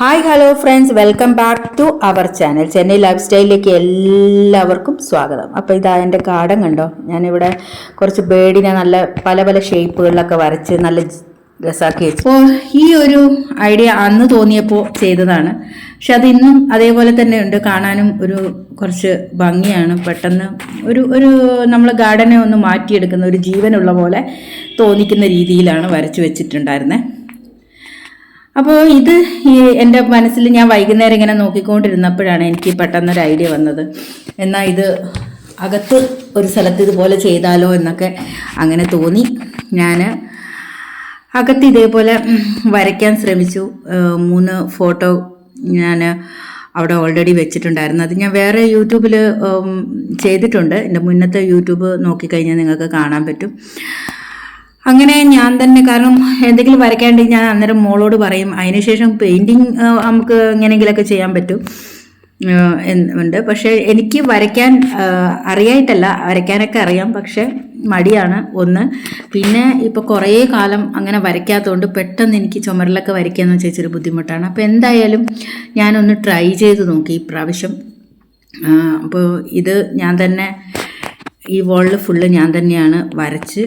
Hi hello friends welcome back to our channel Chennai life സ്റ്റൈലിലേക്ക് എല്ലാവർക്കും സ്വാഗതം. അപ്പോൾ ഇതാ എന്റെ ഗാർഡൻ കണ്ടോ? ഞാനിവിടെ കുറച്ച് ബേഡിനെ നല്ല പല പല ഷേപ്പുകളിലൊക്കെ വരച്ച് നല്ല രസാക്കി വെച്ചു. അപ്പോൾ ഈ ഒരു ഐഡിയ അന്ന് തോന്നിയപ്പോൾ ചെയ്തതാണ്. പക്ഷെ അത് ഇന്നും അതേപോലെ തന്നെ ഉണ്ട്. കാണാനും ഒരു കുറച്ച് ഭംഗിയാണ്. പെട്ടെന്ന് ഒരു ഒരു നമ്മൾ ഗാർഡനെ ഒന്ന് മാറ്റിയെടുക്കുന്ന ഒരു ജീവനുള്ള പോലെ തോന്നിക്കുന്ന രീതിയിലാണ് വരച്ച് വെച്ചിട്ടുണ്ടായിരുന്നത് അപ്പോൾ ഇത് ഈ എന്റെ മനസ്സിൽ ഞാൻ വൈകുന്നേരം ഇങ്ങനെ നോക്കിക്കൊണ്ടിരുന്നപ്പോഴാണ് എനിക്ക് പെട്ടെന്നൊരു ഐഡിയ വന്നത്. എന്നാൽ ഇത് അകത്ത് ഒരു സ്ഥലത്ത് ഇതുപോലെ ചെയ്താലോ എന്നൊക്കെ അങ്ങനെ തോന്നി. ഞാൻ അകത്ത് ഇതേപോലെ വരയ്ക്കാൻ ശ്രമിച്ചു. മൂന്ന് ഫോട്ടോ ഞാൻ അവിടെ ഓൾറെഡി വെച്ചിട്ടുണ്ടായിരുന്നു. അത് ഞാൻ വേറെ യൂട്യൂബിൽ ചെയ്തിട്ടുണ്ട്. എന്റെ മുന്നത്തെ യൂട്യൂബ് നോക്കിക്കഴിഞ്ഞാൽ നിങ്ങൾക്ക് കാണാൻ പറ്റും. അങ്ങനെ ഞാൻ തന്നെ കാരണം എന്തെങ്കിലും വരയ്ക്കാണ്ടെങ്കിൽ ഞാൻ അന്നേരം മോളോട് പറയും. അതിനുശേഷം പെയിന്റിങ് നമുക്ക് എങ്ങനെയെങ്കിലുമൊക്കെ ചെയ്യാൻ പറ്റും. ഉണ്ട്. പക്ഷേ എനിക്ക് വരയ്ക്കാൻ അറിയായിട്ടല്ല. വരയ്ക്കാനൊക്കെ അറിയാം. പക്ഷേ മടിയാണ് ഒന്ന്. പിന്നെ ഇപ്പോൾ കുറേ കാലം അങ്ങനെ വരയ്ക്കാത്തതുകൊണ്ട് പെട്ടെന്ന് എനിക്ക് ചുമരിലൊക്കെ വരയ്ക്കാന്ന് വെച്ചാൽ ഇച്ചിരി ബുദ്ധിമുട്ടാണ്. അപ്പോൾ എന്തായാലും ഞാനൊന്ന് ട്രൈ ചെയ്ത് നോക്കി ഈ പ്രാവശ്യം അപ്പോൾ ഇത് ഞാൻ തന്നെ ഈ വോളിൽ ഫുള്ള് ഞാൻ തന്നെയാണ് വരച്ച്.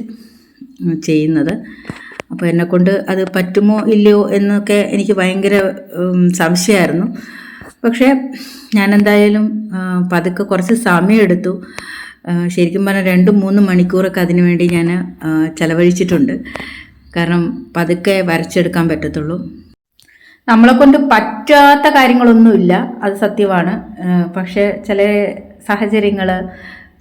ചെയ്യുന്നത്. അപ്പോൾ എന്നെക്കൊണ്ട് അത് പറ്റുമോ ഇല്ലയോ എന്നൊക്കെ എനിക്ക് ഭയങ്കര സംശയമായിരുന്നു. പക്ഷേ ആ, പതുക്കെ കുറച്ച് സമയമെടുത്തു. ശരിക്കും പറഞ്ഞാൽ രണ്ട് മൂന്ന് മണിക്കൂറൊക്കെ അതിനു വേണ്ടി ഞാൻ ചിലവഴിച്ചിട്ടുണ്ട്. കാരണം പതുക്കെ വരച്ചെടുക്കാൻ പറ്റത്തുള്ളൂ. നമ്മളെ കൊണ്ട് പറ്റാത്ത കാര്യങ്ങളൊന്നുമില്ല അത് സത്യമാണ്. പക്ഷേ ചില സാഹചര്യങ്ങൾ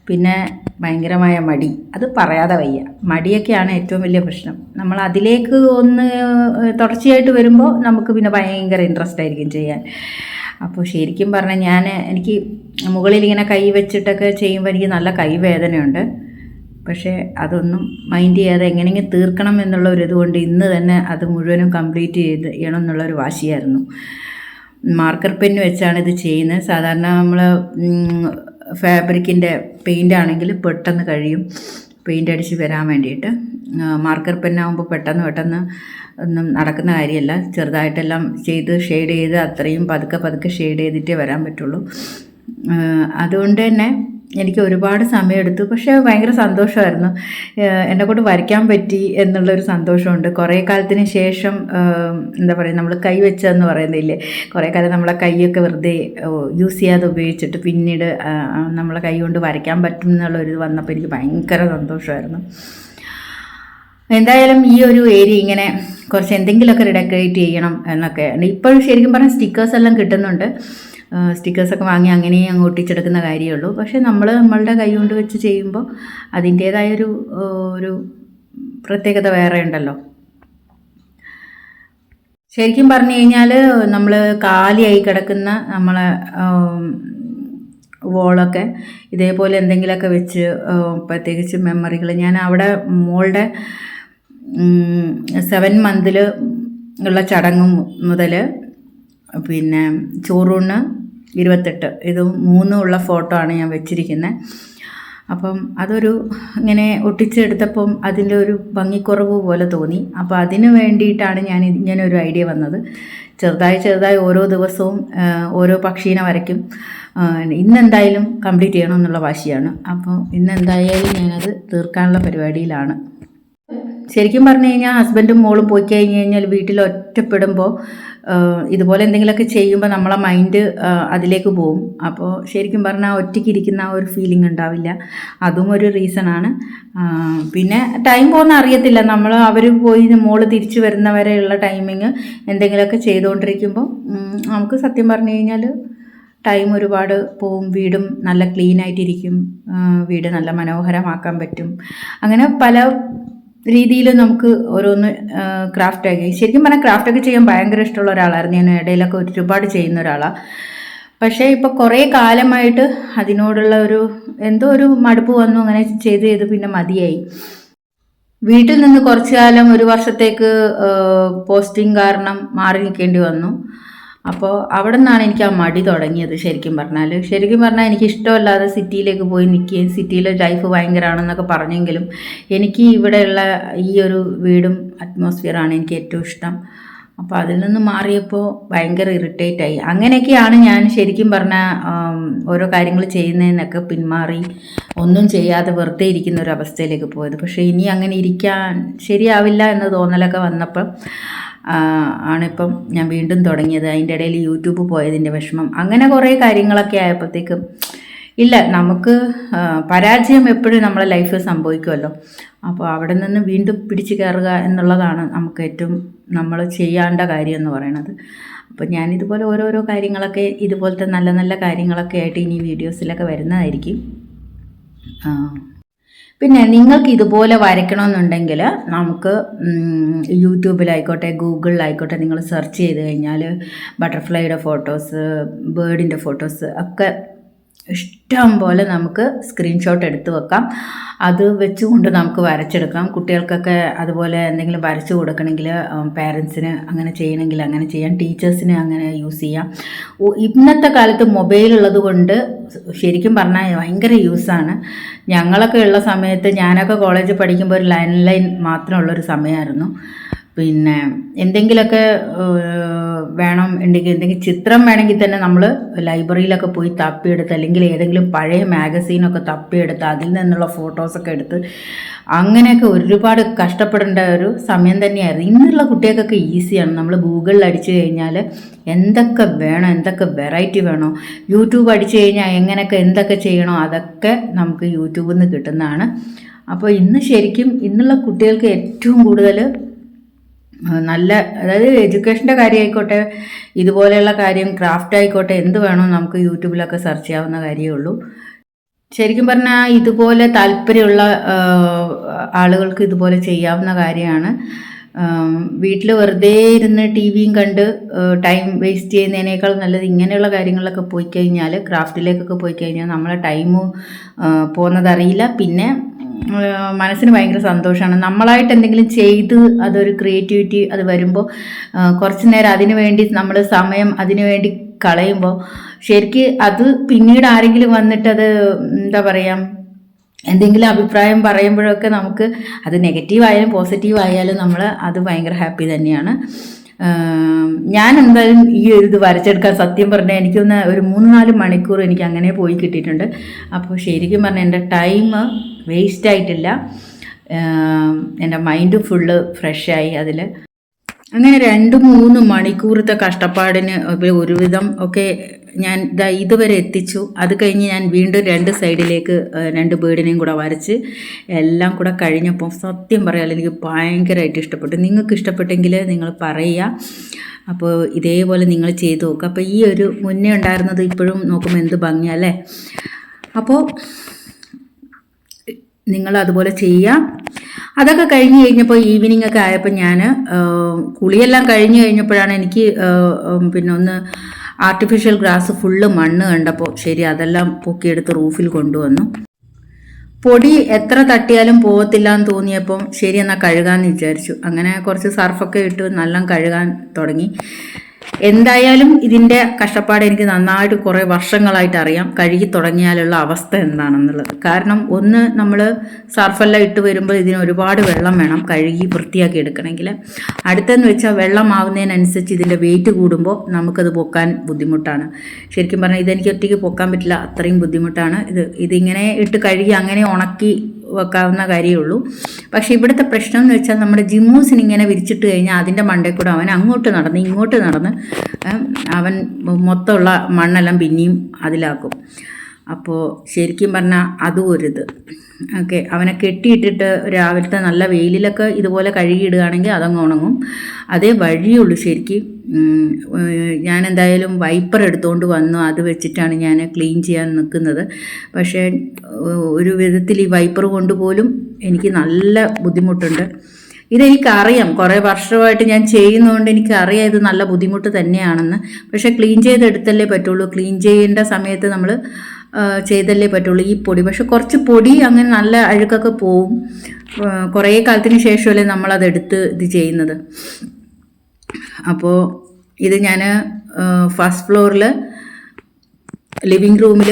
പിന്നെ ഭയങ്കരമായ മടി. അത് പറയാതെ വയ്യ. മടിയൊക്കെയാണ് ഏറ്റവും വലിയ പ്രശ്നം. നമ്മൾ അതിലേക്ക് ഒന്ന് തുടർച്ചയായിട്ട് വരുമ്പോൾ നമുക്ക് പിന്നെ ഭയങ്കര ഇൻട്രസ്റ്റ് ആയിരിക്കും ചെയ്യാൻ. അപ്പോൾ ശരിക്കും പറഞ്ഞാൽ ഞാൻ എനിക്ക് മുകളിൽ ഇങ്ങനെ കൈ വെച്ചിട്ടൊക്കെ ചെയ്യുമ്പോൾ എനിക്ക് നല്ല കൈവേദനയുണ്ട് പക്ഷേ അതൊന്നും മൈൻഡ് ചെയ്യാതെ എങ്ങനെയെങ്കിലും തീർക്കണം എന്നുള്ള ഒരു ഇതുകൊണ്ട് ഇന്ന് തന്നെ അത് മുഴുവനും കംപ്ലീറ്റ് ചെയ്ത് ചെയ്യണം എന്നുള്ളൊരു വാശിയായിരുന്നു. മാർക്കർ പെന്ന് വെച്ചാണ് ഇത് ചെയ്യുന്നത്. സാധാരണ നമ്മൾ ഫാബ്രിക്കിന്റെ പെയിന്റ് ആണെങ്കിൽ പെട്ടെന്ന് കഴിയും. പെയിന്റ് അടിച്ച് വരാൻ വേണ്ടിയിട്ട്. മാർക്കർ പെന്നാകുമ്പോൾ പെട്ടെന്ന് പെട്ടെന്ന് ഒന്നും നടക്കുന്ന കാര്യമല്ല. ചെറുതായിട്ടെല്ലാം ചെയ്ത് ഷെയ്ഡ് ചെയ്ത് അത്രയും പതുക്കെ പതുക്കെ ഷെയ്ഡ് ചെയ്തിട്ടേ വരാൻ പറ്റുള്ളൂ. അതുകൊണ്ട് തന്നെ എനിക്ക് ഒരുപാട് സമയമെടുത്തു. പക്ഷേ ഭയങ്കര സന്തോഷമായിരുന്നു. എന്നെ കൊണ്ട് വരയ്ക്കാൻ പറ്റി എന്നുള്ളൊരു സന്തോഷമുണ്ട്. കുറേ കാലത്തിന് ശേഷം എന്താ പറയുക നമ്മൾ കൈ വെച്ചതെന്ന് പറയുന്നില്ലേ? കുറേ കാലം നമ്മളെ കൈയൊക്കെ വെറുതെ യൂസ് ചെയ്യാതെ ഉപയോഗിച്ചിട്ട് പിന്നീട് നമ്മളെ കൈ കൊണ്ട് വരയ്ക്കാൻ പറ്റും എന്നുള്ളൊരു ഇത് വന്നപ്പോൾ എനിക്ക് ഭയങ്കര സന്തോഷമായിരുന്നു. എന്തായാലും ഈ ഒരു ഏരിയ ഇങ്ങനെ കുറച്ച് എന്തെങ്കിലുമൊക്കെ ഡെക്കറേറ്റ് ചെയ്യണം എന്നൊക്കെ ഇപ്പോഴും ശരിക്കും പറഞ്ഞാൽ സ്റ്റിക്കേഴ്സ് എല്ലാം കിട്ടുന്നുണ്ട്. സ്റ്റിക്കേഴ്സൊക്കെ വാങ്ങി അങ്ങനെ അങ്ങ് ഒട്ടിച്ചെടുക്കുന്ന കാര്യമേ ഉള്ളൂ പക്ഷേ നമ്മൾ നമ്മളുടെ കൈ കൊണ്ട് വെച്ച് ചെയ്യുമ്പോൾ അതിന്റേതായൊരു ഒരു പ്രത്യേകത വേറെ ഉണ്ടല്ലോ. ശരിക്കും പറഞ്ഞു കഴിഞ്ഞാൽ നമ്മൾ കാലിയായി കിടക്കുന്ന നമ്മളെ വോളൊക്കെ ഇതേപോലെ എന്തെങ്കിലുമൊക്കെ വെച്ച് പ്രത്യേകിച്ച് മെമ്മറികൾ ഞാൻ അവിടെ മോളുടെ സെവൻ മന്തിൽ ഉള്ള ചടങ്ങ് മുതൽ പിന്നെ ചോറൂണ് ഇരുപത്തെട്ട്. ഇത് മൂന്നും ഉള്ള ഫോട്ടോ ആണ് ഞാൻ വെച്ചിരിക്കുന്നത് അപ്പം അതൊരു ഇങ്ങനെ ഒട്ടിച്ചെടുത്തപ്പം അതിന്റെ ഒരു ഭംഗിക്കുറവ് പോലെ തോന്നി. അപ്പോൾ അതിന് വേണ്ടിയിട്ടാണ് ഞാൻ ഇങ്ങനെ ഒരു ഐഡിയ വന്നത്. ചെറുതായി ചെറുതായി ഓരോ ദിവസവും ഓരോ പക്ഷീനെ വരയ്ക്കും. ഇന്ന് ഇന്നെന്തായാലും കംപ്ലീറ്റ് ചെയ്യണം എന്നുള്ള വാശിയാണ്. അപ്പോൾ ഇന്നെന്തായാലും ഞാനത് തീർക്കാനുള്ള പരിപാടിയിലാണ്. ശരിക്കും പറഞ്ഞു കഴിഞ്ഞാൽ ഹസ്ബൻഡും മോളും പോയി കഴിഞ്ഞ് കഴിഞ്ഞാൽ വീട്ടിൽ ഒറ്റപ്പെടുമ്പോൾ ഇതുപോലെ എന്തെങ്കിലുമൊക്കെ ചെയ്യുമ്പോൾ നമ്മളെ മൈൻഡ് അതിലേക്ക് പോവും അപ്പോൾ ശരിക്കും പറഞ്ഞാൽ ഒറ്റയ്ക്ക് ഇരിക്കുന്ന ആ ഒരു ഫീലിംഗ് ഉണ്ടാവില്ല. അതും ഒരു റീസണാണ് പിന്നെ ടൈം പോകുന്ന അറിയത്തില്ല. നമ്മൾ അവർ പോയി മോൾ തിരിച്ചു വരുന്നവരെയുള്ള ടൈമിങ് എന്തെങ്കിലുമൊക്കെ ചെയ്തുകൊണ്ടിരിക്കുമ്പോൾ നമുക്ക് സത്യം പറഞ്ഞു കഴിഞ്ഞാൽ ടൈം ഒരുപാട് പോവും. വീടും നല്ല ക്ലീൻ ആയിട്ടിരിക്കും. വീട് നല്ല മനോഹരമാക്കാൻ പറ്റും. അങ്ങനെ പല രീതിയിൽ നമുക്ക് ഓരോന്ന് ക്രാഫ്റ്റ് ആക്കി ശരിക്കും പറഞ്ഞാൽ ക്രാഫ്റ്റ് ഒക്കെ ചെയ്യാൻ ഭയങ്കര ഇഷ്ടമുള്ള ഒരാളായിരുന്നു. ഞാൻ ഇടയിലൊക്കെ ഒരുപാട് ചെയ്യുന്ന ഒരാളാണ് പക്ഷേ ഇപ്പോൾ കുറേ കാലമായിട്ട് അതിനോടുള്ള ഒരു എന്തോ ഒരു മടുപ്പ് വന്നു. അങ്ങനെ ചെയ്ത് ചെയ്ത് പിന്നെ മതിയായി. വീട്ടിൽ നിന്ന് കുറച്ചു കാലം ഒരു വർഷത്തേക്ക് പോസ്റ്റിംഗ് കാരണം മാറി നിൽക്കേണ്ടി വന്നു. അപ്പോൾ അവിടെ നിന്നാണ് എനിക്ക് ആ മടി തുടങ്ങിയത് ശരിക്കും പറഞ്ഞാൽ ശരിക്കും പറഞ്ഞാൽ എനിക്ക് ഇഷ്ടമല്ലാതെ സിറ്റിയിലേക്ക് പോയി നിൽക്കുകയും സിറ്റിയിലെ ലൈഫ് ഭയങ്കരമാണെന്നൊക്കെ പറഞ്ഞെങ്കിലും എനിക്ക് ഇവിടെയുള്ള ഈ ഒരു വീടും അറ്റ്മോസ്ഫിയറാണ് എനിക്ക് ഏറ്റവും ഇഷ്ടം. അപ്പോൾ അതിൽ നിന്ന് മാറിയപ്പോൾ ഭയങ്കര ഇറിറ്റേറ്റ് ആയി. അങ്ങനെയൊക്കെയാണ് ഞാൻ ശരിക്കും പറഞ്ഞ ഓരോ കാര്യങ്ങൾ ചെയ്യുന്നതിനൊക്കെ പിന്മാറി ഒന്നും ചെയ്യാതെ വെറുതെ ഇരിക്കുന്ന ഒരു അവസ്ഥയിലേക്ക് പോയത്. പക്ഷേ ഇനി അങ്ങനെ ഇരിക്കാൻ ശരിയാവില്ല എന്ന് തോന്നലൊക്കെ വന്നപ്പം ആ, ആണിപ്പം ഞാൻ വീണ്ടും തുടങ്ങിയത്. അതിന്റെ ഇടയിൽ യൂട്യൂബ് പോയതിന്റെ വിഷമം. അങ്ങനെ കുറേ കാര്യങ്ങളൊക്കെ ആയപ്പോഴത്തേക്കും ഇല്ല നമുക്ക് പരാജയം എപ്പോഴും നമ്മളെ ലൈഫിൽ സംഭവിക്കുമല്ലോ. അപ്പോൾ അവിടെ നിന്ന് വീണ്ടും പിടിച്ചു കയറുക എന്നുള്ളതാണ് നമുക്ക് ഏറ്റവും നമ്മൾ ചെയ്യേണ്ട കാര്യം എന്ന് പറയുന്നത് അപ്പോൾ ഞാൻ ഇതുപോലെ ഓരോരോ കാര്യങ്ങളൊക്കെ ഇതുപോലത്തെ നല്ല നല്ല കാര്യങ്ങളൊക്കെ ആയിട്ട് ഇനി വീഡിയോസിലൊക്കെ വരുന്നതായിരിക്കും. പിന്നെ നിങ്ങൾക്ക് ഇതുപോലെ വരയ്ക്കണമെന്നുണ്ടെങ്കിൽ നമുക്ക് യൂട്യൂബിലായിക്കോട്ടെ ഗൂഗിളിലായിക്കോട്ടെ നിങ്ങൾ സെർച്ച് ചെയ്ത് കഴിഞ്ഞാൽ ബട്ടർഫ്ലൈയുടെ ഫോട്ടോസ് ബേർഡിന്റെ ഫോട്ടോസ് ഒക്കെ ഇഷ്ടം പോലെ നമുക്ക് സ്ക്രീൻഷോട്ട് എടുത്ത് വെക്കാം. അത് വെച്ചുകൊണ്ട് നമുക്ക് വരച്ചെടുക്കാം. കുട്ടികൾക്കൊക്കെ അതുപോലെ എന്തെങ്കിലും വരച്ചു കൊടുക്കണമെങ്കിൽ പാരൻസിന് അങ്ങനെ ചെയ്യണമെങ്കിൽ അങ്ങനെ ചെയ്യാം. ടീച്ചേഴ്സിന് അങ്ങനെ യൂസ് ചെയ്യാം. ഇന്നത്തെ കാലത്ത് മൊബൈൽ ഉള്ളത് കൊണ്ട് ശരിക്കും പറഞ്ഞാൽ ഭയങ്കര യൂസാണ് ഞങ്ങളൊക്കെ ഉള്ള സമയത്ത് ഞാനൊക്കെ കോളേജിൽ പഠിക്കുമ്പോൾ ഒരു ലാൻഡ് ലൈൻ മാത്രമുള്ളൊരു സമയമായിരുന്നു. പിന്നെ എന്തെങ്കിലുമൊക്കെ വേണം ഉണ്ടെങ്കിൽ എന്തെങ്കിലും ചിത്രം വേണമെങ്കിൽ തന്നെ നമ്മൾ ലൈബ്രറിയിലൊക്കെ പോയി തപ്പിയെടുത്ത് അല്ലെങ്കിൽ ഏതെങ്കിലും പഴയ മാഗസീനൊക്കെ തപ്പിയെടുത്ത് അതിൽ നിന്നുള്ള ഫോട്ടോസൊക്കെ എടുത്ത് അങ്ങനെയൊക്കെ ഒരുപാട് കഷ്ടപ്പെടേണ്ട ഒരു സമയം തന്നെയായിരുന്നു. ഇന്നുള്ള കുട്ടികൾക്കൊക്കെ ഈസിയാണ് നമ്മൾ ഗൂഗിളിൽ അടിച്ചു കഴിഞ്ഞാൽ എന്തൊക്കെ വേണം എന്തൊക്കെ വെറൈറ്റി വേണോ യൂട്യൂബ് അടിച്ചു കഴിഞ്ഞാൽ എങ്ങനെയൊക്കെ എന്തൊക്കെ ചെയ്യണോ അതൊക്കെ നമുക്ക് യൂട്യൂബിൽ നിന്ന് കിട്ടുന്നതാണ്. അപ്പോൾ ഇന്ന് ശരിക്കും ഇന്നുള്ള കുട്ടികൾക്ക് ഏറ്റവും കൂടുതൽ നല്ല അതായത് എഡ്യൂക്കേഷന്റെ കാര്യമായിക്കോട്ടെ ഇതുപോലെയുള്ള കാര്യം ക്രാഫ്റ്റ് ആയിക്കോട്ടെ എന്ത് വേണോ നമുക്ക് യൂട്യൂബിലൊക്കെ സെർച്ച് ചെയ്യാവുന്ന കാര്യമേ ഉള്ളൂ. ശരിക്കും പറഞ്ഞാൽ ഇതുപോലെ താല്പര്യമുള്ള ആളുകൾക്ക് ഇതുപോലെ ചെയ്യാവുന്ന കാര്യമാണ്. വീട്ടിൽ വെറുതെ ഇരുന്ന് ടി വിയും കണ്ട് ടൈം വേസ്റ്റ് ചെയ്യുന്നതിനേക്കാൾ നല്ലത് ഇങ്ങനെയുള്ള കാര്യങ്ങളിലൊക്കെ പോയി കഴിഞ്ഞാൽ ക്രാഫ്റ്റിലേക്കൊക്കെ പോയി കഴിഞ്ഞാൽ നമ്മളെ ടൈം പോകുന്നതറിയില്ല പിന്നെ മനസ്സിന് ഭയങ്കര സന്തോഷമാണ് നമ്മളായിട്ട് എന്തെങ്കിലും ചെയ്ത് അതൊരു ക്രിയേറ്റിവിറ്റി അത് വരുമ്പോൾ കുറച്ച് നേരം അതിനു വേണ്ടി നമ്മൾ സമയം അതിനു വേണ്ടി കളയുമ്പോൾ ശരിക്ക് അത് പിന്നീട് ആരെങ്കിലും വന്നിട്ട് അത് എന്താ പറയുക എന്തെങ്കിലും അഭിപ്രായം പറയുമ്പോഴൊക്കെ നമുക്ക് അത് നെഗറ്റീവ് ആയാലും പോസിറ്റീവ് ആയാലും നമ്മൾ അത് ഭയങ്കര ഹാപ്പി തന്നെയാണ്. ഞാൻ എന്തായാലും ഈ ഇത് വരച്ചെടുക്കാൻ സത്യം പറഞ്ഞാൽ എനിക്കൊന്ന് ഒരു മൂന്ന് നാല് മണിക്കൂർ എനിക്ക് അങ്ങനെ പോയി കിട്ടിയിട്ടുണ്ട്. അപ്പോൾ ശരിക്കും പറഞ്ഞാൽ എന്റെ ടൈം വേസ്റ്റ് ആയിട്ടില്ല എന്റെ മൈൻഡ് ഫുള്ള് ഫ്രഷായി അതിൽ അങ്ങനെ രണ്ട് മൂന്ന് മണിക്കൂറത്തെ കഷ്ടപ്പാടിന് ഒരുവിധം ഒക്കെ ഞാൻ ഇതാ ഇതുവരെ എത്തിച്ചു. അത് കഴിഞ്ഞ് ഞാൻ വീണ്ടും രണ്ട് സൈഡിലേക്ക് രണ്ട് ബേർഡിനെയും കൂടെ വരച്ച് എല്ലാം കൂടെ കഴിഞ്ഞപ്പോൾ സത്യം പറയാൻ എനിക്ക് ഭയങ്കരമായിട്ട് ഇഷ്ടപ്പെട്ടു. നിങ്ങൾക്ക് ഇഷ്ടപ്പെട്ടെങ്കിൽ നിങ്ങൾ പറയുക. അപ്പോൾ ഇതേപോലെ നിങ്ങൾ ചെയ്തു നോക്കുക അപ്പോൾ ഈ ഒരു മുന്നേ ഉണ്ടായിരുന്നത് ഇപ്പോഴും നോക്കുമ്പോൾ എന്ത് ഭംഗിയല്ലേ അപ്പോൾ നിങ്ങൾ അതുപോലെ ചെയ്യാം അതൊക്കെ കഴിഞ്ഞ് കഴിഞ്ഞപ്പോൾ ഈവനിങ് ഒക്കെ ആയപ്പോൾ ഞാൻ കുളിയെല്ലാം കഴിഞ്ഞ് കഴിഞ്ഞപ്പോഴാണ് എനിക്ക് പിന്നെ ഒന്ന് ആർട്ടിഫിഷ്യൽ ഗ്രാസ് ഫുള്ള് മണ്ണ് കണ്ടപ്പോൾ ശരി അതെല്ലാം പൊക്കിയെടുത്ത് റൂഫിൽ കൊണ്ടുവന്നു. പൊടി എത്ര തട്ടിയാലും പോകത്തില്ല എന്ന് തോന്നിയപ്പം ശരി എന്നാൽ കഴുകാമെന്ന് വിചാരിച്ചു. അങ്ങനെ കുറച്ച് സർഫൊക്കെ ഇട്ട് നല്ല കഴുകാൻ തുടങ്ങി. എന്തായാലും ഇതിന്റെ കഷ്ടപ്പാട് എനിക്ക് നന്നായിട്ട് കുറേ വർഷങ്ങളായിട്ട് അറിയാം. കഴുകി തുടങ്ങിയാലുള്ള അവസ്ഥ എന്താണെന്നുള്ളത്. കാരണം ഒന്ന് നമ്മൾ സർഫെല്ലാം ഇട്ട് വരുമ്പോൾ ഇതിന് ഒരുപാട് വെള്ളം വേണം കഴുകി വൃത്തിയാക്കി എടുക്കണമെങ്കിൽ അടുത്തെന്ന് വെച്ചാൽ വെള്ളം ആവുന്നതിനനുസരിച്ച് ഇതിന്റെ വെയിറ്റ് കൂടുമ്പോൾ നമുക്കത് പൊക്കാൻ ബുദ്ധിമുട്ടാണ്. ശരിക്കും പറഞ്ഞാൽ ഇതെനിക്ക് ഒറ്റയ്ക്ക് പൊക്കാൻ പറ്റില്ല അത്രയും ബുദ്ധിമുട്ടാണ്. ഇത് ഇതിങ്ങനെ ഇട്ട് കഴുകി അങ്ങനെ ഉണക്കി വെക്കാവുന്ന കാര്യമുള്ളൂ പക്ഷേ ഇവിടുത്തെ പ്രശ്നം എന്ന് വെച്ചാൽ നമ്മുടെ ജിമ്മൂസിന് ഇങ്ങനെ വിരിച്ചിട്ട് കഴിഞ്ഞാൽ അതിന്റെ മണ്ടേ കൂടെ അവൻ അങ്ങോട്ട് നടന്ന് ഇങ്ങോട്ട് നടന്ന് അവൻ മൊത്തമുള്ള മണ്ണെല്ലാം പിന്നെയും അതിലാക്കും. അപ്പോൾ ശരിക്കും പറഞ്ഞാൽ അതും ഒരിത് ഓക്കെ അവനെ കെട്ടിയിട്ടിട്ട് രാവിലത്തെ നല്ല വെയിലിലൊക്കെ ഇതുപോലെ കഴുകിയിടുകയാണെങ്കിൽ അതങ്ങ് ഉണങ്ങും. അതേ വഴിയുള്ളൂ ശരിക്കും. ഞാൻ എന്തായാലും വൈപ്പർ എടുത്തുകൊണ്ട് വന്നു. അത് വെച്ചിട്ടാണ് ഞാൻ ക്ലീൻ ചെയ്യാൻ നിൽക്കുന്നത് പക്ഷേ ഒരു വിധത്തിൽ ഈ വൈപ്പർ കൊണ്ട് പോലും എനിക്ക് നല്ല ബുദ്ധിമുട്ടുണ്ട്. ഇതെനിക്കറിയാം. കുറേ വർഷമായിട്ട് ഞാൻ ചെയ്യുന്നതുകൊണ്ട് എനിക്കറിയാം ഇത് നല്ല ബുദ്ധിമുട്ട് തന്നെയാണെന്ന്. പക്ഷേ ക്ലീൻ ചെയ്തെടുത്തല്ലേ പറ്റുള്ളൂ. ക്ലീൻ ചെയ്യേണ്ട സമയത്ത് നമ്മൾ ചെയ്തല്ലേ പറ്റുള്ളൂ. ഈ പൊടി. പക്ഷെ കുറച്ച് പൊടി അങ്ങനെ നല്ല അഴുക്കൊക്കെ പോവും. കുറേ കാലത്തിന് ശേഷമല്ലേ നമ്മളതെടുത്ത് ഇത് ചെയ്യുന്നത്. അപ്പോൾ ഇത് ഞാൻ ഫസ്റ്റ് ഫ്ലോറിൽ ലിവിങ് റൂമിൽ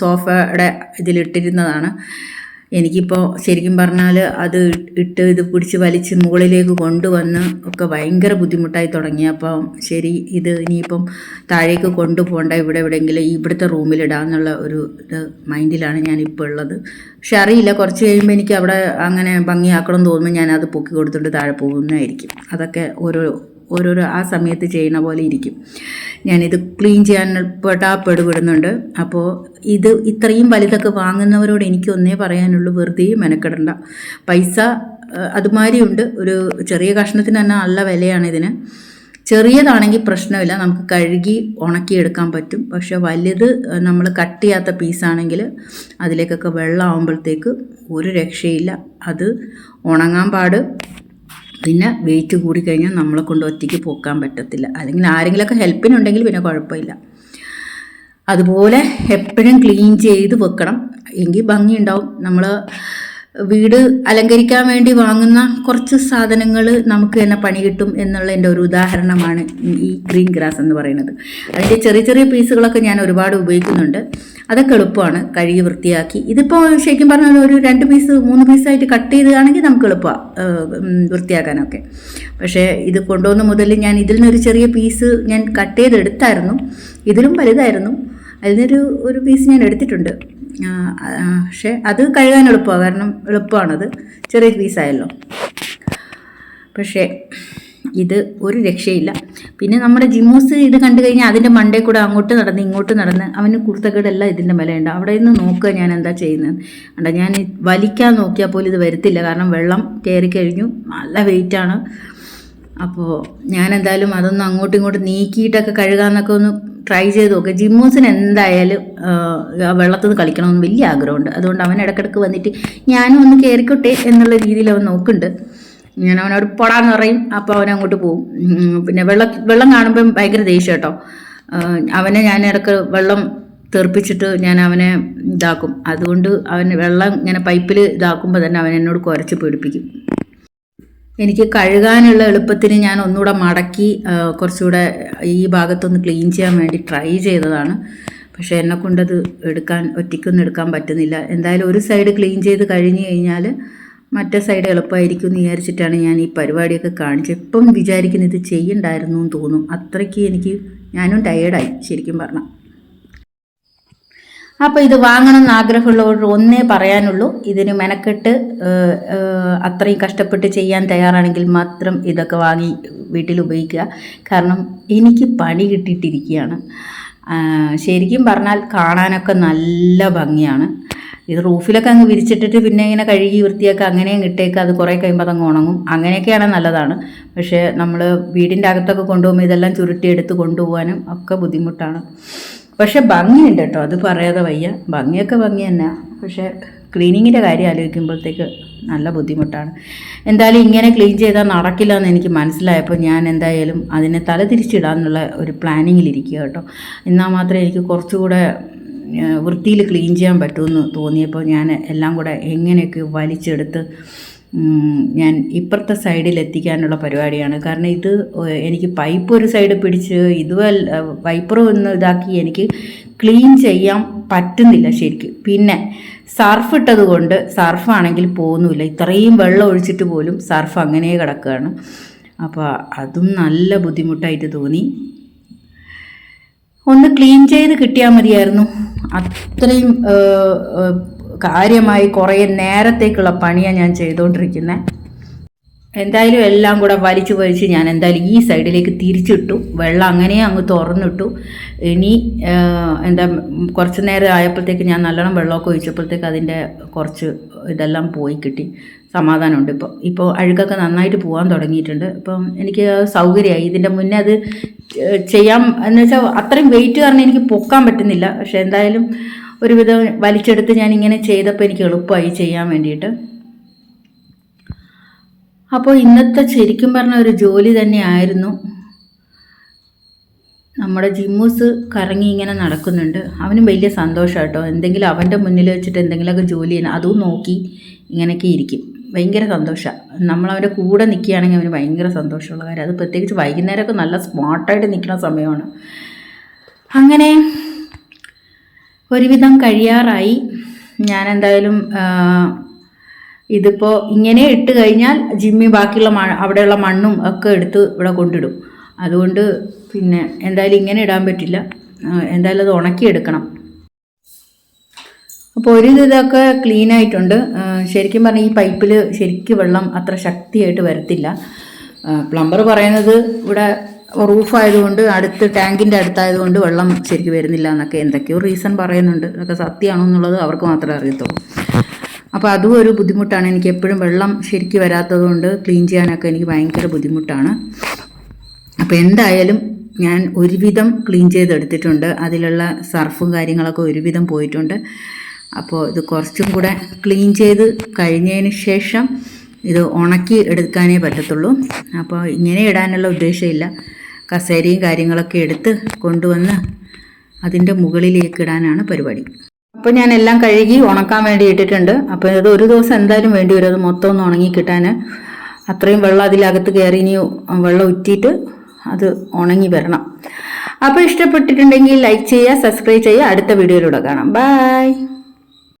സോഫയുടെ ഇതിലിട്ടിരുന്നതാണ്. എനിക്കിപ്പോൾ ശരിക്കും പറഞ്ഞാൽ അത് ഇട്ട് ഇത് പിടിച്ച് വലിച്ച് മുകളിലേക്ക് കൊണ്ടുവന്ന് ഒക്കെ ഭയങ്കര ബുദ്ധിമുട്ടായി തുടങ്ങി. അപ്പോൾ ശരി ഇത് ഇനിയിപ്പം താഴേക്ക് കൊണ്ടുപോകണ്ട ഇവിടെ എവിടെയെങ്കിലും ഇവിടുത്തെ റൂമിലിടാന്നുള്ള ഒരു ഇത് മൈൻഡിലാണ് ഞാനിപ്പോൾ ഉള്ളത്. പക്ഷെ അറിയില്ല കുറച്ച് കഴിയുമ്പോൾ എനിക്ക് അവിടെ അങ്ങനെ ഭംഗിയാക്കണം തോന്നുമ്പോൾ ഞാൻ അത് പൊക്കി കൊടുത്തിട്ട് താഴെ പോകുന്നതായിരിക്കും. അതൊക്കെ ഓരോ ഓരോരോ ആ സമയത്ത് ചെയ്യുന്ന പോലെ ഇരിക്കും. ഞാനിത് ക്ലീൻ ചെയ്യാൻ പെടുപെടുന്നുണ്ട്. അപ്പോൾ ഇത് ഇത്രയും വലുതൊക്കെ വാങ്ങുന്നവരോട് എനിക്ക് ഒന്നേ പറയാനുള്ളൂ വെറുതെ മെനക്കെടണ്ട. പൈസ അതുമാതിരിയുണ്ട് ഒരു ചെറിയ കഷ്ണത്തിന് തന്നെ നല്ല വിലയാണ് ഇതിന്. ചെറിയതാണെങ്കിൽ പ്രശ്നമില്ല. നമുക്ക് കഴുകി ഉണക്കിയെടുക്കാൻ പറ്റും. പക്ഷെ വലുത് നമ്മൾ കട്ട് ചെയ്യാത്ത പീസാണെങ്കിൽ അതിലേക്കൊക്കെ വെള്ളം ആകുമ്പോഴത്തേക്ക് ഒരു രക്ഷയില്ല. അത് ഉണങ്ങാൻ പാട്. പിന്നെ വെയിറ്റ് കൂടി കഴിഞ്ഞാൽ നമ്മളെ കൊണ്ട് ഒറ്റയ്ക്ക് പോക്കാൻ പറ്റത്തില്ല. അല്ലെങ്കിൽ ആരെങ്കിലുമൊക്കെ ഹെൽപ്പിനുണ്ടെങ്കിൽ പിന്നെ കുഴപ്പമില്ല. അതുപോലെ എപ്പോഴും ക്ലീൻ ചെയ്ത് വെക്കണം. എങ്കിൽ ഭംഗിയുണ്ടാവും. നമ്മൾ വീട് അലങ്കരിക്കാൻ വേണ്ടി വാങ്ങുന്ന കുറച്ച് സാധനങ്ങൾ നമുക്ക് തന്നെ പണി കിട്ടും എന്നുള്ളതിന്റെ ഒരു ഉദാഹരണമാണ് ഈ ഗ്രീൻ ഗ്രാസ് എന്ന് പറയുന്നത്. അതിന്റെ ചെറിയ ചെറിയ പീസുകളൊക്കെ ഞാൻ ഒരുപാട് ഉപയോഗിക്കുന്നുണ്ട്. അതൊക്കെ എളുപ്പമാണ് കഴുകി വൃത്തിയാക്കി. ഇതിപ്പോൾ ശരിക്കും പറഞ്ഞാൽ ഒരു രണ്ട് പീസ് മൂന്ന് പീസായിട്ട് കട്ട് ചെയ്തതാണെങ്കിൽ നമുക്ക് എളുപ്പമാണ് വൃത്തിയാക്കാനൊക്കെ. പക്ഷേ ഇത് കൊണ്ടുവന്ന മുതൽ ഞാൻ ഇതിൽ നിന്നൊരു ചെറിയ പീസ് ഞാൻ കട്ട് ചെയ്തെടുത്തായിരുന്നു. ഇതിലും വലുതായിരുന്നു. അതിൽ നിന്നൊരു ഒരു പീസ് ഞാൻ എടുത്തിട്ടുണ്ട്. പക്ഷേ അത് കഴുകാൻ എളുപ്പമാണ് കാരണം എളുപ്പമാണത്. ചെറിയ പീസായല്ലോ പക്ഷേ ഇത് ഒരു രക്ഷയില്ല. പിന്നെ നമ്മുടെ ജിമൂസ് ഇത് കണ്ടു കഴിഞ്ഞാൽ അതിന്റെ മണ്ടേ കൂടെ അങ്ങോട്ട് നടന്ന് ഇങ്ങോട്ട് നടന്ന് അവന് കുർത്തക്കേടെല്ലാം ഇതിന്റെ മേലെയുണ്ട് അവിടെ നിന്ന് നോക്കുക ഞാൻ എന്താ ചെയ്യുന്നത്. കണ്ട ഞാൻ വലിക്കാൻ നോക്കിയാൽ പോലും ഇത് വരത്തില്ല. കാരണം വെള്ളം കയറി കഴിഞ്ഞു. നല്ല വെയിറ്റാണ് അപ്പോൾ ഞാൻ എന്തായാലും അതൊന്നും അങ്ങോട്ടും ഇങ്ങോട്ടും നീക്കിയിട്ടൊക്കെ കഴുകാന്നൊക്കെ ഒന്ന് ട്രൈ ചെയ്ത് നോക്കുക ജിമ്മൂസിന് എന്തായാലും വെള്ളത്തിൽ നിന്ന് കളിക്കണമെന്ന് വലിയ ആഗ്രഹമുണ്ട്. അതുകൊണ്ട് അവൻ ഇടയ്ക്കിടയ്ക്ക് വന്നിട്ട് ഞാനും ഒന്ന് കയറിക്കോട്ടെ എന്നുള്ള രീതിയിൽ അവൻ നോക്കുന്നുണ്ട്. ഞാൻ അവനോട് പൊടാന്ന് പറയും അപ്പോൾ അവൻ അങ്ങോട്ട് പോകും പിന്നെ വെള്ളം വെള്ളം കാണുമ്പം ഭയങ്കര ദേഷ്യം കേട്ടോ. അവനെ ഞാൻ ഇടയ്ക്ക് വെള്ളം തെറിപ്പിച്ചിട്ട് ഞാൻ അവനെ ഇതാക്കും. അതുകൊണ്ട് അവന് വെള്ളം ഇങ്ങനെ പൈപ്പിൽ ഇതാക്കുമ്പോൾ തന്നെ അവൻ എന്നോട് കുരച്ച് പേടിപ്പിക്കും. എനിക്ക് കഴുകാനുള്ള എളുപ്പത്തിന് ഞാൻ ഒന്നുകൂടെ മടക്കി കുറച്ചുകൂടെ ഈ ഭാഗത്തൊന്ന് ക്ലീൻ ചെയ്യാൻ വേണ്ടി ട്രൈ ചെയ്തതാണ്. പക്ഷേ എന്നെ കൊണ്ടത് എടുക്കാൻ ഒറ്റയ്ക്കൊന്നും എടുക്കാൻ പറ്റുന്നില്ല. എന്തായാലും ഒരു സൈഡ് ക്ലീൻ ചെയ്ത് കഴിഞ്ഞ് കഴിഞ്ഞാൽ മറ്റേ സൈഡ് എളുപ്പമായിരിക്കും എന്ന് വിചാരിച്ചിട്ടാണ് ഞാൻ ഈ പരിപാടിയൊക്കെ കാണിച്ചത്. ഇപ്പം വിചാരിക്കുന്നത് ഇത് ചെയ്യണ്ടായിരുന്നു എന്ന് തോന്നും. അത്രയ്ക്ക് എനിക്ക് ഞാനും ടയേർഡായി ശരിക്കും പറഞ്ഞാൽ. അപ്പോൾ ഇത് വാങ്ങണം എന്ന് ആഗ്രഹമുള്ളവർ ഒന്നേ പറയാനുള്ളൂ. ഇതിന് മെനക്കെട്ട് അത്രയും കഷ്ടപ്പെട്ട് ചെയ്യാൻ തയ്യാറാണെങ്കിൽ മാത്രം ഇതൊക്കെ വാങ്ങി വീട്ടിൽ ഉപയോഗിക്കുക. കാരണം എനിക്ക് പണി കിട്ടിയിട്ടിരിക്കുകയാണ്. ശരിക്കും പറഞ്ഞാൽ കാണാനൊക്കെ നല്ല ഭംഗിയാണ്. ഇത് റൂഫിലൊക്കെ അങ്ങ് വിരിച്ചിട്ടിട്ട് പിന്നെ ഇങ്ങനെ കഴുകി വൃത്തിയാക്കുക അങ്ങനെയും ഇട്ടേക്കുക അത് കുറേ കഴിയുമ്പോൾ അതങ്ങ് ഉണങ്ങും. അങ്ങനെയൊക്കെയാണ് നല്ലതാണ്. പക്ഷേ നമ്മൾ വീടിന്റെ അകത്തൊക്കെ കൊണ്ടുപോകുമ്പോൾ ഇതെല്ലാം ചുരുട്ടിയെടുത്ത് കൊണ്ടുപോകാനും ഒക്കെ ബുദ്ധിമുട്ടാണ്. പക്ഷെ ഭംഗിയുണ്ട് കേട്ടോ. അത് പറയാതെ വയ്യ. ഭംഗിയൊക്കെ ഭംഗി തന്നെ. പക്ഷേ ക്ലീനിങ്ങിന്റെ കാര്യം ആലോചിക്കുമ്പോഴത്തേക്ക് നല്ല ബുദ്ധിമുട്ടാണ്. എന്തായാലും ഇങ്ങനെ ക്ലീൻ ചെയ്താൽ നടക്കില്ല എന്ന് എനിക്ക് മനസ്സിലായപ്പോൾ ഞാൻ എന്തായാലും അതിനെ തല തിരിച്ചിടാന്നുള്ള ഒരു പ്ലാനിങ്ങിലിരിക്കുക കേട്ടോ. എന്നാൽ മാത്രമേ എനിക്ക് കുറച്ചുകൂടെ വൃത്തിയിൽ ക്ലീൻ ചെയ്യാൻ പറ്റുമെന്ന് തോന്നിയപ്പോൾ ഞാൻ എല്ലാം കൂടെ എങ്ങനെയൊക്കെ വലിച്ചെടുത്ത് ഞാൻ ഇപ്പുറത്തെ സൈഡിൽ എത്തിക്കാനുള്ള പരിപാടിയാണ്. കാരണം ഇത് എനിക്ക് പൈപ്പ് ഒരു സൈഡ് പിടിച്ച് ഇതുവൽ വൈപ്പർ ഒന്ന് ഇതാക്കി എനിക്ക് ക്ലീൻ ചെയ്യാൻ പറ്റുന്നില്ല ശരിക്കും. പിന്നെ സർഫ് ഇട്ടത് കൊണ്ട് സർഫാണെങ്കിൽ പോകുന്നില്ല ഇത്രയും വെള്ളം ഒഴിച്ചിട്ട് പോലും സർഫ് അങ്ങനെ കിടക്കുകയാണ്. അപ്പോൾ അതും നല്ല ബുദ്ധിമുട്ടായിട്ട് തോന്നി. ഒന്ന് ക്ലീൻ ചെയ്ത് കിട്ടിയാൽ മതിയായിരുന്നു. അത്രയും കാര്യമായി കുറേ നേരത്തേക്കുള്ള പണിയാണ് ഞാൻ ചെയ്തുകൊണ്ടിരിക്കുന്നത് എന്തായാലും എല്ലാം കൂടെ വലിച്ചു വലിച്ച് ഞാൻ എന്തായാലും ഈ സൈഡിലേക്ക് തിരിച്ചിട്ടു. വെള്ളം അങ്ങനെ അങ്ങ് തുറന്നിട്ടു. ഇനി എന്താ കുറച്ച് നേരം ആയപ്പോഴത്തേക്ക് ഞാൻ നല്ലോണം വെള്ളമൊക്കെ ഒഴിച്ചപ്പോഴത്തേക്ക് അതിന്റെ കുറച്ച് ഇതെല്ലാം പോയി കിട്ടി. സമാധാനമുണ്ട് ഇപ്പോൾ. ഇപ്പോൾ അഴുക്കൊക്കെ നന്നായിട്ട് പോകാൻ തുടങ്ങിയിട്ടുണ്ട്. ഇപ്പം എനിക്ക് സൗകര്യമായി. ഇതിന്റെ മുന്നേ അത് ചെയ്യാം. എന്ന് വെച്ചാൽ അത്രയും വെയിറ്റ് കാരണം എനിക്ക് പൊക്കാൻ പറ്റുന്നില്ല. പക്ഷെ എന്തായാലും ഒരുവിധം വലിച്ചെടുത്ത് ഞാൻ ഇങ്ങനെ ചെയ്തപ്പോൾ എനിക്ക് എളുപ്പമായി ചെയ്യാൻ വേണ്ടിയിട്ട്. അപ്പോൾ ഇന്നത്തെ ശരിക്കും പറഞ്ഞ ഒരു ജോലി തന്നെയായിരുന്നു. നമ്മുടെ ജിമ്മൂസ് കറങ്ങി ഇങ്ങനെ നടക്കുന്നുണ്ട്. അവനും വലിയ സന്തോഷം കേട്ടോ എന്തെങ്കിലും അവന്റെ മുന്നിൽ വെച്ചിട്ട് എന്തെങ്കിലുമൊക്കെ ജോലി ചെയ്യണം. അതും നോക്കി ഇങ്ങനെയൊക്കെ ഇരിക്കും. ഭയങ്കര സന്തോഷമാണ് നമ്മൾ അവന്റെ കൂടെ നിൽക്കുകയാണെങ്കിൽ അവന് ഭയങ്കര സന്തോഷമുള്ള കാര്യം. അത് പ്രത്യേകിച്ച് വൈകുന്നേരമൊക്കെ നല്ല സ്മാർട്ടായിട്ട് നിൽക്കുന്ന സമയമാണ്. അങ്ങനെ ഒരുവിധം കഴിയാറായി. ഞാൻ എന്തായാലും ഇതിപ്പോൾ ഇങ്ങനെ ഇട്ട് കഴിഞ്ഞാൽ ജിമ്മി ബാക്കിയുള്ള മ അവിടെയുള്ള മണ്ണും ഒക്കെ എടുത്ത് ഇവിടെ കൊണ്ടിടും. അതുകൊണ്ട് പിന്നെ എന്തായാലും ഇങ്ങനെ ഇടാൻ പറ്റില്ല. എന്തായാലും അത് ഉണക്കിയെടുക്കണം അപ്പോൾ ഒരു ഇതൊക്കെ ക്ലീൻ ആയിട്ടുണ്ട്. ശരിക്കും പറഞ്ഞാൽ ഈ പൈപ്പിൽ ശരിക്കും വെള്ളം അത്ര ശക്തിയായിട്ട് വരത്തില്ല. പ്ലംബർ പറയുന്നത് ഇവിടെ റൂഫായതുകൊണ്ട് അടുത്ത് ടാങ്കിന്റെ അടുത്തായതുകൊണ്ട് വെള്ളം ശരിക്കും വരുന്നില്ല എന്നൊക്കെ എന്തൊക്കെയോ റീസൺ പറയുന്നുണ്ട്. അതൊക്കെ സത്യമാണോ എന്നുള്ളത് അവർക്ക് മാത്രമേ അറിയത്തുള്ളൂ. അപ്പോൾ അതും ഒരു ബുദ്ധിമുട്ടാണ്. എനിക്ക് എപ്പോഴും വെള്ളം ശരിക്കും വരാത്തതുകൊണ്ട് ക്ലീൻ ചെയ്യാനൊക്കെ എനിക്ക് ഭയങ്കര ബുദ്ധിമുട്ടാണ്. അപ്പോൾ എന്തായാലും ഞാൻ ഒരുവിധം ക്ലീൻ ചെയ്തെടുത്തിട്ടുണ്ട്. അതിലുള്ള സർഫും കാര്യങ്ങളൊക്കെ ഒരുവിധം പോയിട്ടുണ്ട്. അപ്പോൾ ഇത് കുറച്ചും കൂടെ ക്ലീൻ ചെയ്ത് കഴിഞ്ഞതിന് ശേഷം ഇത് ഉണക്കി എടുക്കാനേ പറ്റത്തുള്ളൂ. അപ്പോൾ ഇങ്ങനെ ഇടാനുള്ള ഉദ്ദേശമില്ല. കസേരയും കാര്യങ്ങളൊക്കെ എടുത്ത് കൊണ്ടുവന്ന് അതിന്റെ മുകളിലേക്ക് ഇടാനാണ് പരിപാടി. അപ്പോൾ ഞാൻ എല്ലാം കഴുകി ഉണക്കാൻ വേണ്ടി ഇട്ടിട്ടുണ്ട്. അപ്പോൾ ഇത് ഒരു ദിവസം എന്തായാലും വേണ്ടി വരും. അത് മൊത്തം ഒന്ന് ഉണങ്ങി കിട്ടാൻ അത്രയും വെള്ളം അതിലകത്ത് കയറി ഇനി വെള്ളം ഉറ്റിയിട്ട് അത് ഉണങ്ങി വരണം. അപ്പോൾ ഇഷ്ടപ്പെട്ടിട്ടുണ്ടെങ്കിൽ ലൈക്ക് ചെയ്യുക സബ്സ്ക്രൈബ് ചെയ്യുക. അടുത്ത വീഡിയോയിലൂടെ കാണാം. ബൈ